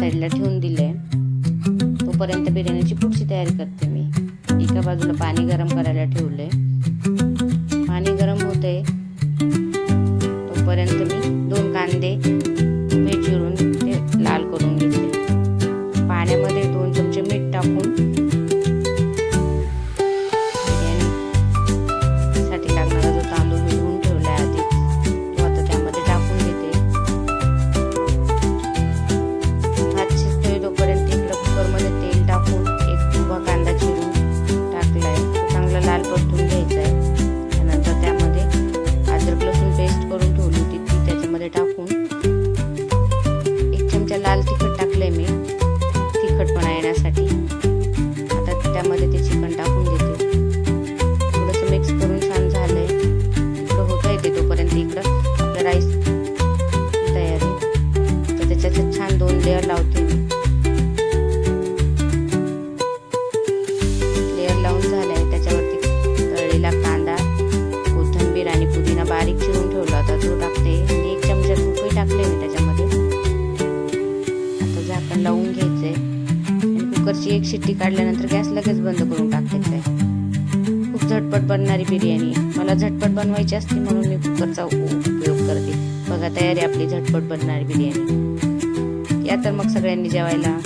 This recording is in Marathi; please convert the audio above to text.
साईडला ठेवून दिले तोपर्यंत बिर्याणीची पुढची तयारी करते मी. एका बाजूला पाणी गरम करायला ठेवले पाणी गरम होते तोपर्यंत मी दोन कांदे लाल तिखट टाकलं आहे मी तिखटपणा येण्यासाठी. आता त्यामध्ये ते चिकन टाकून देते. थोडंसं मिक्स करून छान झालं आहे इकडं होतं येते तोपर्यंत इकडं. आपलं राईस तयार आहे. तर त्याच्यात छान दोन लेअर लावते. कुकरची एक शिट्टी काढल्यानंतर गॅस लगेच बंद करून टाकते आहे खूप झटपट बनणारी बिर्याणी. आहे. मला झटपट बनवायची असते म्हणून मी कुकरचा उपयोग करते. बघा तयारी आपली झटपट बनणारी बिर्याणी. या तर मग सगळ्यांनी जेवायला.